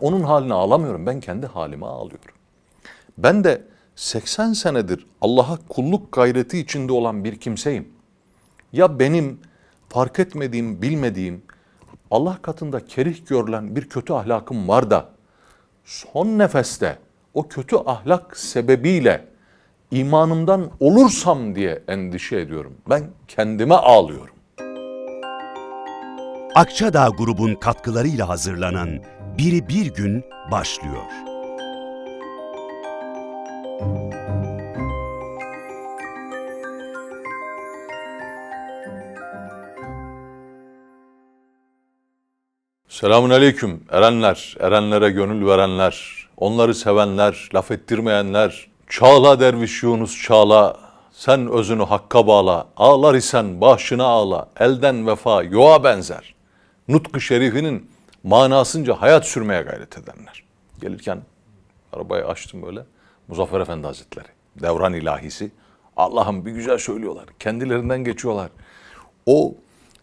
Onun haline ağlamıyorum. Ben kendi halime ağlıyorum. Ben de 80 senedir Allah'a kulluk gayreti içinde olan bir kimseyim. Ya benim fark etmediğim, bilmediğim, Allah katında kerih görülen bir kötü ahlakım var da son nefeste o kötü ahlak sebebiyle imanımdan olursam diye endişe ediyorum. Ben kendime ağlıyorum. Akçadağ grubun katkılarıyla hazırlanan Biri Bir Gün başlıyor. Selamun aleyküm erenler, erenlere gönül verenler, onları sevenler, laf ettirmeyenler. Çağla derviş Yunus çağla, sen özünü hakka bağla. Ağlar isen başına ağla, elden vefa yoğa benzer. Nutku şerifinin manasınca hayat sürmeye gayret edenler. Gelirken arabayı açtım böyle. Muzaffer Efendi Hazretleri, devran ilahisi. Allah'ım bir güzel söylüyorlar, kendilerinden geçiyorlar. O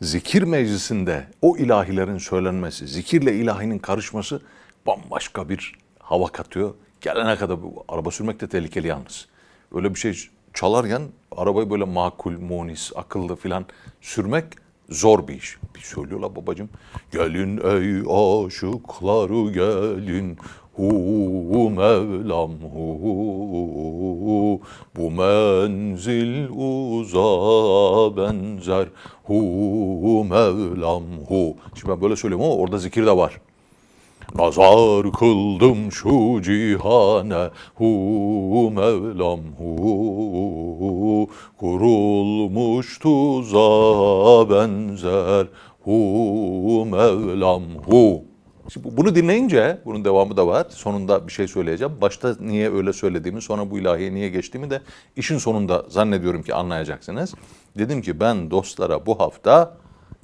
zikir meclisinde o ilahilerin söylenmesi, zikirle ilahinin karışması bambaşka bir hava katıyor. Gelene kadar bu araba sürmek de tehlikeli yalnız. Öyle bir şey çalarken arabayı böyle makul, munis, akıllı filan sürmek zor bir iş. Bir söylüyorlar babacığım. Gelin ey aşıklar gelin hu Mevlam hu bu menzil uza benzer hu Mevlam hu. Şimdi ben böyle söylüyorum ama orada zikir de var. Nazar kıldım şu cihane hu Mevlam hu kurulmuş tuza benzer hu Mevlam hu. Şimdi bunu dinleyince bunun devamı da var. Sonunda bir şey söyleyeceğim. Başta niye öyle söylediğimi, sonra bu ilahiye niye geçtiğimi de işin sonunda zannediyorum ki anlayacaksınız. Dedim ki ben dostlara bu hafta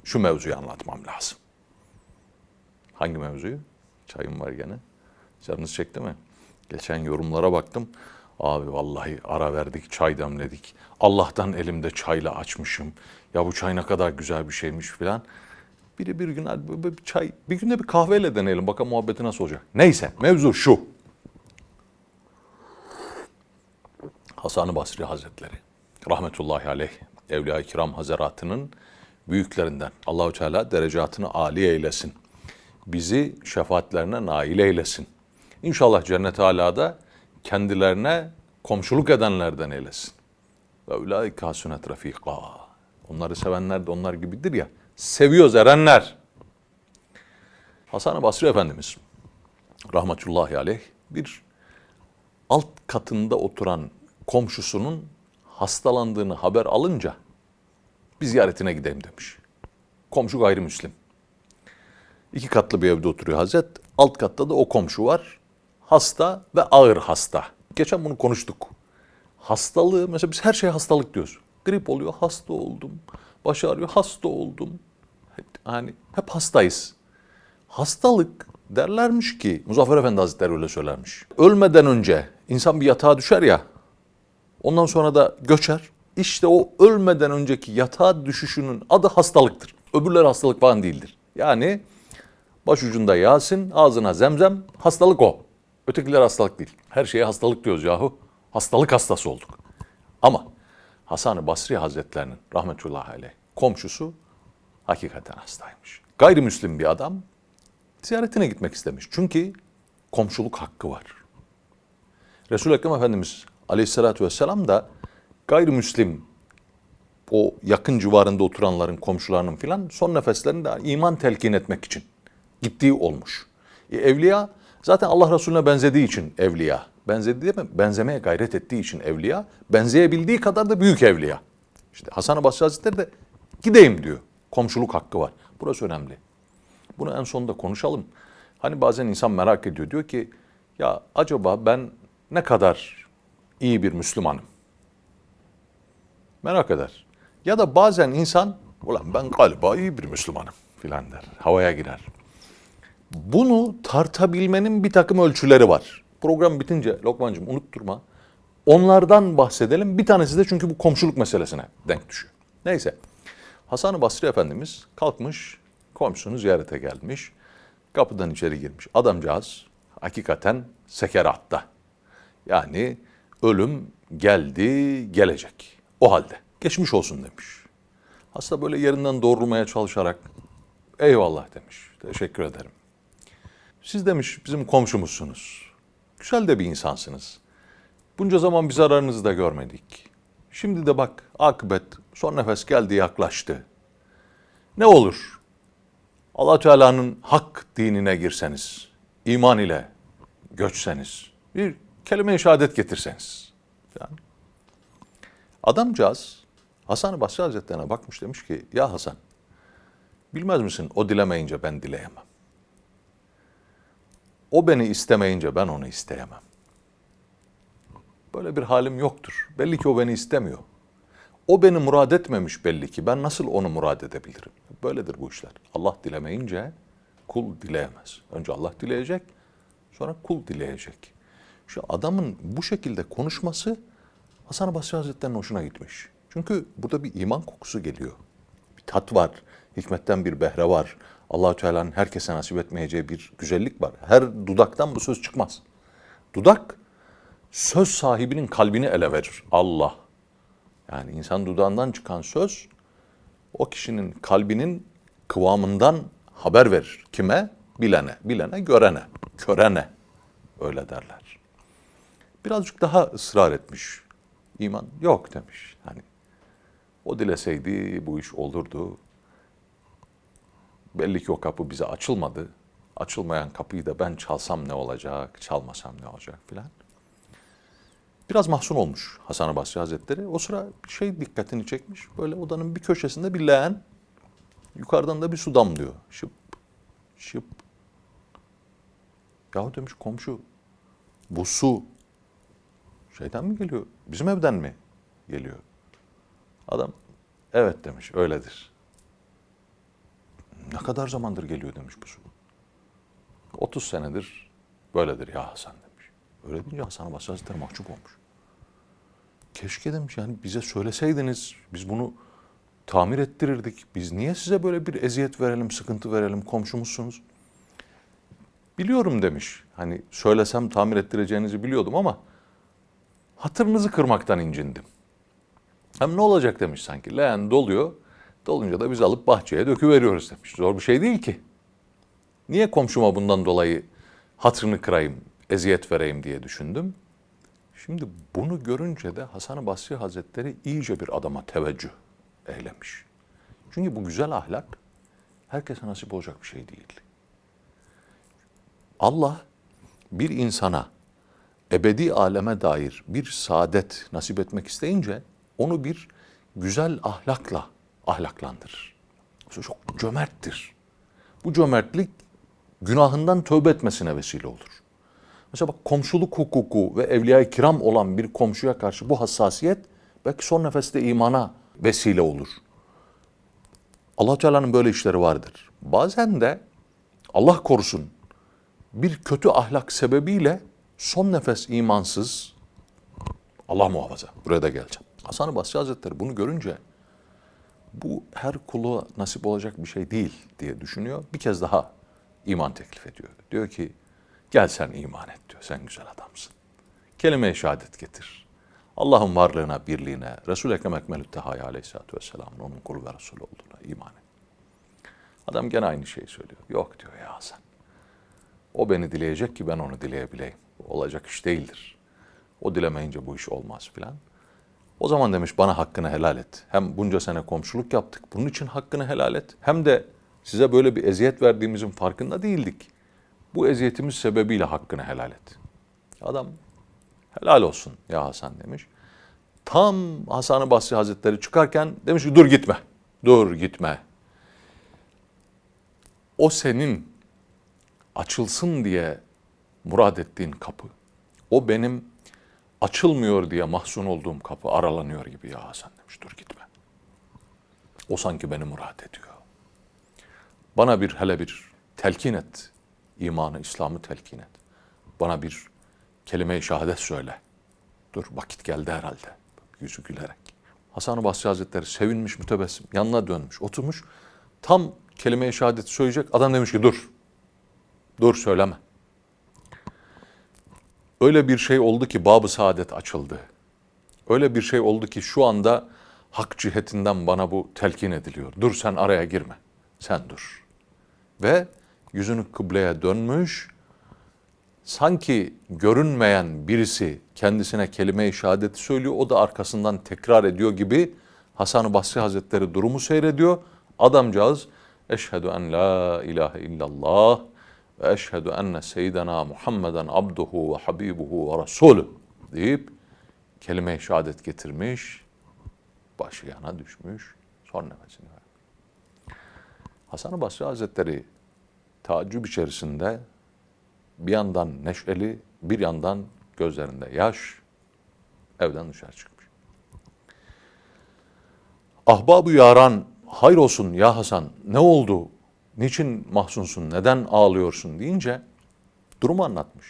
şu mevzuyu anlatmam lazım. Hangi mevzuyu? Çayım var gene. Canınız çekti mi? Geçen yorumlara baktım. Abi vallahi ara verdik, çay demledik. Allah'tan elimde çayla açmışım. Ya bu çay ne kadar güzel bir şeymiş filan. Biri bir gün bir çay, bir günde bir kahveyle deneyelim. Bakalım muhabbeti nasıl olacak. Neyse mevzu şu. Hasan-ı Basri Hazretleri rahmetullahi aleyh Evliya-i Kiram Hazaratı'nın büyüklerinden. Allahu Teala derecatını âli eylesin. Bizi şefaatlerine nail eylesin. İnşallah cennet alada kendilerine komşuluk edenlerden eylesin. Ve ulaike hasunet rafika. Onları sevenler de onlar gibidir ya. Seviyoruz erenler. Hasan-ı Basri Efendimiz rahmetullahi aleyh bir alt katında oturan komşusunun hastalandığını haber alınca bir ziyaretine gidelim demiş. Komşu gayrimüslim. İki katlı bir evde oturuyor Hazret. Alt katta da o komşu var. Hasta ve ağır hasta. Geçen bunu konuştuk. Hastalığı mesela biz her şeye hastalık diyoruz. Grip oluyor hasta oldum. Baş ağrıyor hasta oldum. Hani hep hastayız. Hastalık derlermiş ki Muzaffer Efendi Hazretleri öyle söylermiş. Ölmeden önce insan bir yatağa düşer ya. Ondan sonra da göçer. İşte o ölmeden önceki yatağa düşüşünün adı hastalıktır. Öbürleri hastalık falan değildir. Yani başucunda Yasin, ağzına zemzem, hastalık o. Ötekiler hastalık değil. Her şeye hastalık diyoruz yahu. Hastalık hastası olduk. Ama Hasan-ı Basri Hazretlerinin rahmetullahi aleyh komşusu hakikaten hastaymış. Gayrimüslim bir adam ziyaretine gitmek istemiş. Çünkü komşuluk hakkı var. Resul-i Ekrem Efendimiz aleyhissalatü vesselam da gayrimüslim o yakın civarında oturanların, komşularının filan son nefeslerinde iman telkin etmek için gittiği olmuş. E, evliya zaten Allah Resulüne benzediği için evliya. Benzediği mi? Benzemeye gayret ettiği için evliya. Benzeyebildiği kadar da büyük evliya. İşte Hasan-ı Basri Hazretleri de gideyim diyor. Komşuluk hakkı var. Burası önemli. Bunu en sonunda konuşalım. Hani bazen insan merak ediyor. Diyor ki ya acaba ben ne kadar iyi bir Müslümanım? Merak eder. Ya da bazen insan ulan ben galiba iyi bir Müslümanım filan der. Havaya girer. Bunu tartabilmenin bir takım ölçüleri var. Program bitince Lokmancığım unutturma. Onlardan bahsedelim. Bir tanesi de çünkü bu komşuluk meselesine denk düşüyor. Neyse. Hasan-ı Basri Efendimiz kalkmış, komşusunu ziyarete gelmiş. Kapıdan içeri girmiş. Adamcağız hakikaten sekeratta. Yani ölüm geldi, gelecek. O halde. Geçmiş olsun demiş. Hasta böyle yerinden doğrulmaya çalışarak eyvallah demiş. Teşekkür ederim. Siz demiş bizim komşumuzsunuz. Güzel de bir insansınız. Bunca zaman biz aranızı da görmedik. Şimdi de bak akıbet son nefes geldi yaklaştı. Ne olur allah Teala'nın hak dinine girseniz, iman ile göçseniz, bir kelime-i şehadet getirseniz. Yani adamcağız Hasan-ı Basri Hazretlerine bakmış demiş ki ya Hasan bilmez misin o dilemeyince ben dileyemem. O beni istemeyince ben onu isteyemem. Böyle bir halim yoktur. Belli ki o beni istemiyor. O beni murad etmemiş belli ki. Ben nasıl onu murad edebilirim? Böyledir bu işler. Allah dilemeyince kul dileyemez. Önce Allah dileyecek, sonra kul dileyecek. Şu adamın bu şekilde konuşması Hasan-ı Basri Hazretleri'nin hoşuna gitmiş. Çünkü burada bir iman kokusu geliyor. Bir tat var, hikmetten bir behre var. Allahü Teala'nın herkese nasip etmeyeceği bir güzellik var. Her dudaktan bu söz çıkmaz. Dudak söz sahibinin kalbini ele verir. Allah. Yani insan dudağından çıkan söz o kişinin kalbinin kıvamından haber verir. Kime? Bilene. Bilene, görene. Körene. Öyle derler. Birazcık daha ısrar etmiş. İman yok demiş. Hani o dileseydi bu iş olurdu. Belli ki o kapı bize açılmadı. Açılmayan kapıyı da ben çalsam ne olacak, çalmasam ne olacak filan. Biraz mahzun olmuş Hasan-ı Basri Hazretleri. O sıra şey dikkatini çekmiş. Böyle odanın bir köşesinde bir leğen, yukarıdan da bir su damlıyor. Şıp, şıp. Yahu demiş komşu, bu su şeyden mi geliyor? Bizim evden mi geliyor? Adam, evet demiş, öyledir. Ne kadar zamandır geliyor demiş bu su. 30 senedir böyledir ya Hasan demiş. Öyle deyince Hasan Basri Hazretleri mahcup olmuş. Keşke demiş yani bize söyleseydiniz biz bunu tamir ettirirdik. Biz niye size böyle bir eziyet verelim, sıkıntı verelim komşumuzsunuz? Biliyorum demiş. Hani söylesem tamir ettireceğinizi biliyordum ama hatırınızı kırmaktan incindim. Hem ne olacak demiş sanki. Leğen doluyor. Dolunca da biz alıp bahçeye döküveriyoruz demiş. Zor bir şey değil ki. Niye komşuma bundan dolayı hatırını kırayım, eziyet vereyim diye düşündüm. Şimdi bunu görünce de Hasan-ı Basri Hazretleri iyice bir adama teveccüh eylemiş. Çünkü bu güzel ahlak herkese nasip olacak bir şey değil. Allah bir insana ebedi aleme dair bir saadet nasip etmek isteyince onu bir güzel ahlakla ahlaklandırır. Çok cömerttir. Bu cömertlik günahından tövbe etmesine vesile olur. Mesela bak komşuluk hukuku ve evliya-i kiram olan bir komşuya karşı bu hassasiyet belki son nefeste imana vesile olur. allah Teala'nın böyle işleri vardır. Bazen de Allah korusun bir kötü ahlak sebebiyle son nefes imansız Allah muhafaza buraya da geleceğim. Hasan-ı Basri Hazretleri bunu görünce bu her kula nasip olacak bir şey değil diye düşünüyor. Bir kez daha iman teklif ediyor. Diyor ki gel sen iman et diyor. Sen güzel adamsın. Kelime-i şehadet getir. Allah'ın varlığına, birliğine, Resul-i Ekrem Aleyhisselatü Vesselam'ın onun kulu ve Resulü olduğuna iman et. Adam gene aynı şeyi söylüyor. Yok diyor ya Hasan. O beni dileyecek ki ben onu dileyebileyim. Olacak iş değildir. O dilemeyince bu iş olmaz filan. O zaman demiş bana hakkını helal et. Hem bunca sene komşuluk yaptık. Bunun için hakkını helal et. Hem de size böyle bir eziyet verdiğimizin farkında değildik. Bu eziyetimiz sebebiyle hakkını helal et. Adam helal olsun ya Hasan demiş. Tam Hasan-ı Basri Hazretleri çıkarken demiş ki dur gitme. Dur gitme. O senin açılsın diye murad ettiğin kapı. O benim açılmıyor diye mahzun olduğum kapı aralanıyor gibi ya Hasan demiş. Dur gitme. O sanki beni murad ediyor. Bana bir hele bir telkin et. İmanı, İslam'ı telkin et. Bana bir kelime-i şehadet söyle. Dur vakit geldi herhalde. Yüzü gülerek. Hasan-ı Basri Hazretleri sevinmiş mütebessim. Yanına dönmüş, oturmuş. Tam kelime-i şehadet söyleyecek. Adam demiş ki dur. Dur söyleme. Öyle bir şey oldu ki bab-ı saadet açıldı. Öyle bir şey oldu ki şu anda hak cihetinden bana bu telkin ediliyor. Dur sen araya girme. Sen dur. Ve yüzünü kıbleye dönmüş, sanki görünmeyen birisi kendisine kelime-i şehadeti söylüyor. O da arkasından tekrar ediyor gibi Hasan-ı Basri Hazretleri durumu seyrediyor. Adamcağız eşhedü en la ilahe illallah ve eşhedü enne seyyidena Muhammeden abduhu ve habibuhu ve resulü deyip kelime-i şehadet getirmiş. Başı yana düşmüş. Son nefesini vermiş. Hasan-ı Basri Hazretleri taaccüp içerisinde bir yandan neşeli, bir yandan gözlerinde yaş evden dışarı çıkmış. Ahbabı yaran hayır olsun ya Hasan ne oldu? Niçin mahzunsun? Neden ağlıyorsun deyince durumu anlatmış.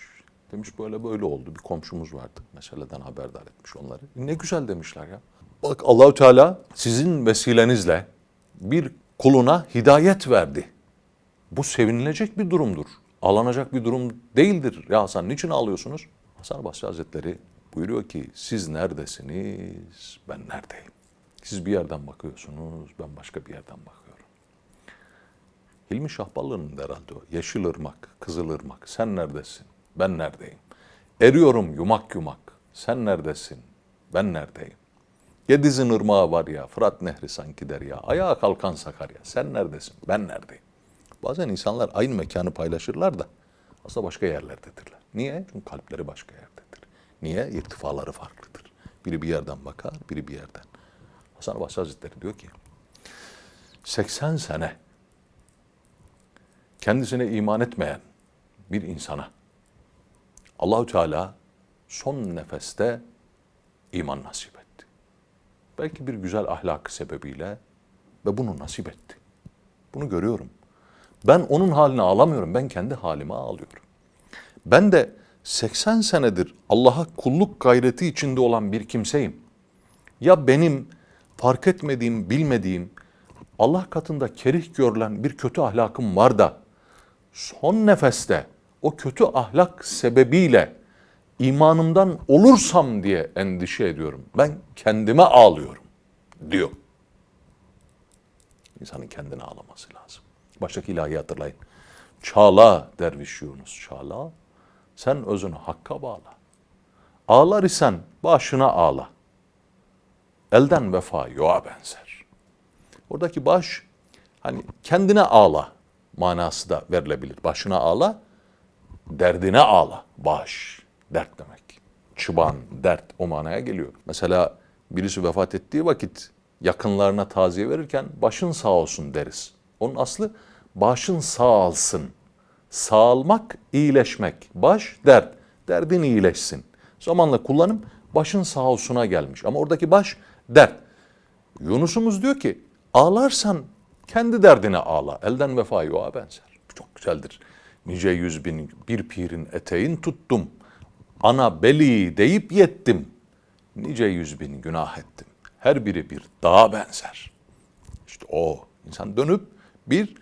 Demiş böyle böyle oldu. Bir komşumuz vardı. Meseleden haberdar etmiş onları. Ne güzel demişler ya. Bak Allahü Teala sizin vesilenizle bir kuluna hidayet verdi. Bu sevinilecek bir durumdur. Ağlanacak bir durum değildir. Ya Hasan niçin ağlıyorsunuz? Hasan Basri Hazretleri buyuruyor ki siz neredesiniz ben neredeyim? Siz bir yerden bakıyorsunuz ben başka bir yerden bakıyorum. Hilmi Şahballı'nın herhalde o. Yeşilırmak, Kızılırmak sen neredesin? Ben neredeyim? Eriyorum yumak yumak. Sen neredesin? Ben neredeyim? Gediz'in ırmağı var ya, Fırat Nehri sanki der ya. Ayağa kalkan Sakarya. Sen neredesin? Ben neredeyim? Bazen insanlar aynı mekanı paylaşırlar da aslında başka yerlerdedirler. Niye? Çünkü kalpleri başka yerdedir. Niye? İrtifaları farklıdır. Biri bir yerden bakar, biri bir yerden. Hasan Basri Hazretleri diyor ki 80 sene kendisine iman etmeyen bir insana Allahü Teala son nefeste iman nasip etti. Belki bir güzel ahlakı sebebiyle ve bunu nasip etti. Bunu görüyorum. Ben onun haline ağlamıyorum. Ben kendi halime ağlıyorum. Ben de 80 senedir Allah'a kulluk gayreti içinde olan bir kimseyim. Ya benim fark etmediğim, bilmediğim, Allah katında kerih görülen bir kötü ahlakım var da son nefeste o kötü ahlak sebebiyle imanımdan olursam diye endişe ediyorum. Ben kendime ağlıyorum diyor. İnsanın kendine ağlaması lazım. Baştaki ilahi hatırlayın. Çağla derviş Yunus çağla. Sen özünü hakka bağla. Ağlar isen başına ağla. Elden vefa yoğa benzer. Oradaki baş hani kendine ağla manası da verilebilir. Başına ağla, derdine ağla. Baş, dert demek. Çıban, dert o manaya geliyor. Mesela birisi vefat ettiği vakit yakınlarına taziye verirken başın sağ olsun deriz. Onun aslı başın sağ alsın. Sağalmak, iyileşmek. Baş, dert. Derdin iyileşsin. Zamanla kullanım başın sağ olsuna gelmiş. Ama oradaki baş, dert. Yunus'umuz diyor ki ağlarsan kendi derdine ağla. Elden vefa yoğa benzer. Çok güzeldir. Nice yüz bin bir pirin eteğin tuttum. Ana beli deyip yettim. Nice yüz bin günah ettim. Her biri bir dağa benzer. İşte o insan dönüp bir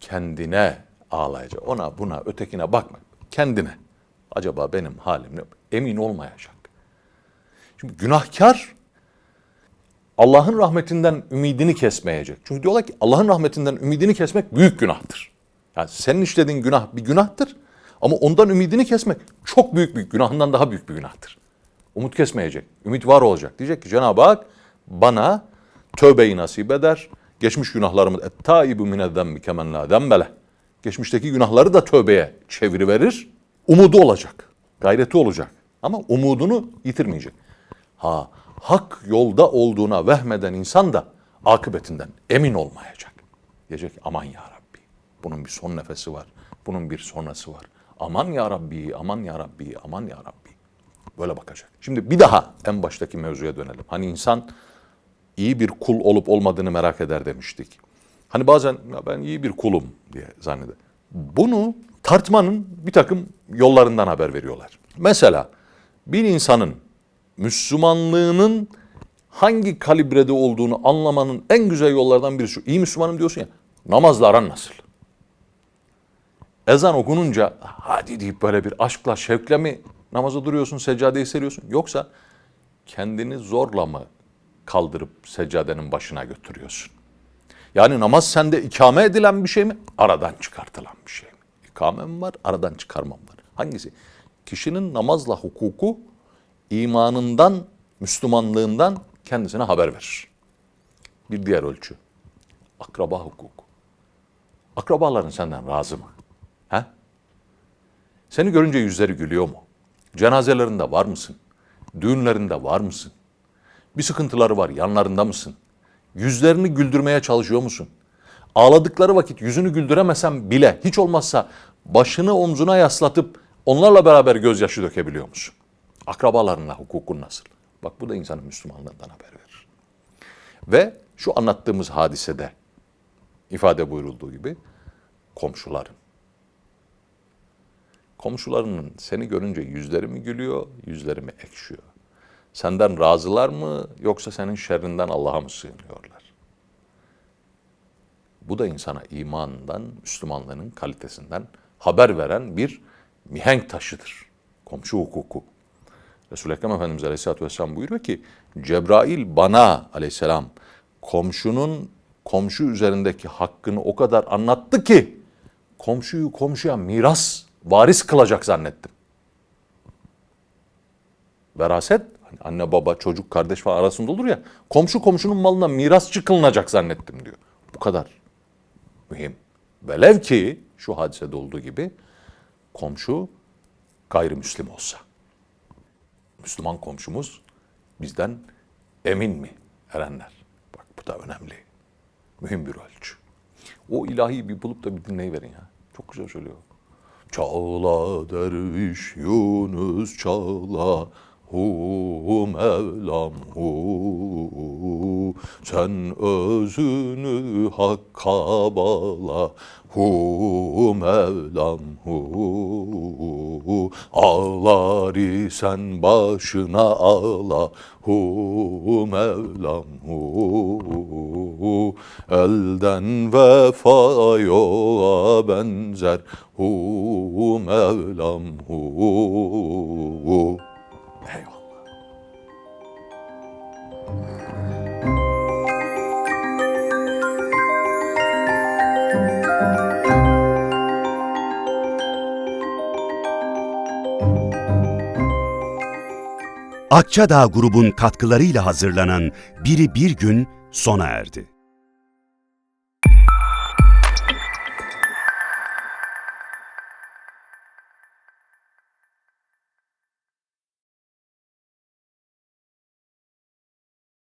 kendine ağlayacak. Ona buna ötekine bakma. Kendine. Acaba benim halim ne? Emin olmayacak. Şimdi günahkar Allah'ın rahmetinden ümidini kesmeyecek. Çünkü diyorlar ki Allah'ın rahmetinden ümidini kesmek büyük günahtır. Yani senin işlediğin günah bir günahtır ama ondan ümidini kesmek çok büyük bir günahından daha büyük bir günahtır. Umut kesmeyecek. Ümit var olacak. Diyecek ki Cenab-ı Hak bana tövbeyi nasip eder. Geçmiş günahlarımı ettaibu minezzemmi kemen la dembele. Geçmişteki günahları da tövbeye çeviriverir. Umudu olacak. Gayreti olacak. Ama umudunu yitirmeyecek. Ha hak yolda olduğuna vehmeden insan da akıbetinden emin olmayacak. Diyecek aman ya Rabbi bunun bir son nefesi var. Bunun bir sonrası var. Aman ya Rabbi, aman ya Rabbi, aman ya Rabbi. Böyle bakacak. Şimdi bir daha en baştaki mevzuya dönelim. Hani insan iyi bir kul olup olmadığını merak eder demiştik. Hani bazen ya ben iyi bir kulum diye zanneder. Bunu tartmanın bir takım yollarından haber veriyorlar. Mesela bir insanın Müslümanlığının hangi kalibrede olduğunu anlamanın en güzel yollardan biri şu. İyi Müslümanım diyorsun ya, namazla aran nasıl? ezan okununca hadi deyip böyle bir aşkla, şevkle mi namaza duruyorsun, seccadeyi seriyorsun? Yoksa kendini zorla mı kaldırıp seccadenin başına götürüyorsun? Yani namaz sende ikame edilen bir şey mi? Aradan çıkartılan bir şey mi? İkamem var, aradan çıkarmam var. Hangisi? Kişinin namazla hukuku imanından, Müslümanlığından kendisine haber verir. Bir diğer ölçü. Akraba hukuku. Akrabaların senden razı mı? He? Seni görünce yüzleri gülüyor mu? Cenazelerinde var mısın? Düğünlerinde var mısın? Bir sıkıntıları var, yanlarında mısın? Yüzlerini güldürmeye çalışıyor musun? Ağladıkları vakit yüzünü güldüremesen bile hiç olmazsa başını omzuna yaslatıp onlarla beraber gözyaşı dökebiliyor musun? Akrabalarınla hukukun nasıl? Bak bu da insanın Müslümanlığından haber verir. Ve şu anlattığımız hadisede ifade buyurulduğu gibi komşuların. Komşularının seni görünce yüzleri mi gülüyor, yüzleri mi ekşiyor? Senden razılar mı yoksa senin şerrinden Allah'a mı sığınıyorlar? Bu da insana imanından, Müslümanlığının kalitesinden haber veren bir mihenk taşıdır. Komşu hukuku. Resul-i Ekrem Efendimiz Aleyhisselatü Vesselam buyuruyor ki Cebrail bana aleyhisselam komşunun komşu üzerindeki hakkını o kadar anlattı ki komşuyu komşuya miras varis kılacak zannettim. Veraset hani anne baba çocuk kardeş falan arasında olur ya komşu komşunun malına mirasçı kılınacak zannettim diyor. Bu kadar mühim. Velev ki şu hadisede olduğu gibi komşu gayrimüslim olsa. Müslüman komşumuz bizden emin mi erenler? Bak bu da önemli. Mühim bir ölçü. O ilahi bir bulup da bir dinleyiverin ya. Çok güzel söylüyor. Çağla derviş Yunus çağla hu Mevlam hu. Sen özünü hakka bağla. Hu Mevlam hu. Ağlar isen başına ağla. Hu Mevlam hu. Elden vefa yoğa benzer. Hu Mevlam hu Akçadağ grubun katkılarıyla hazırlanan Biri Bir Gün sona erdi.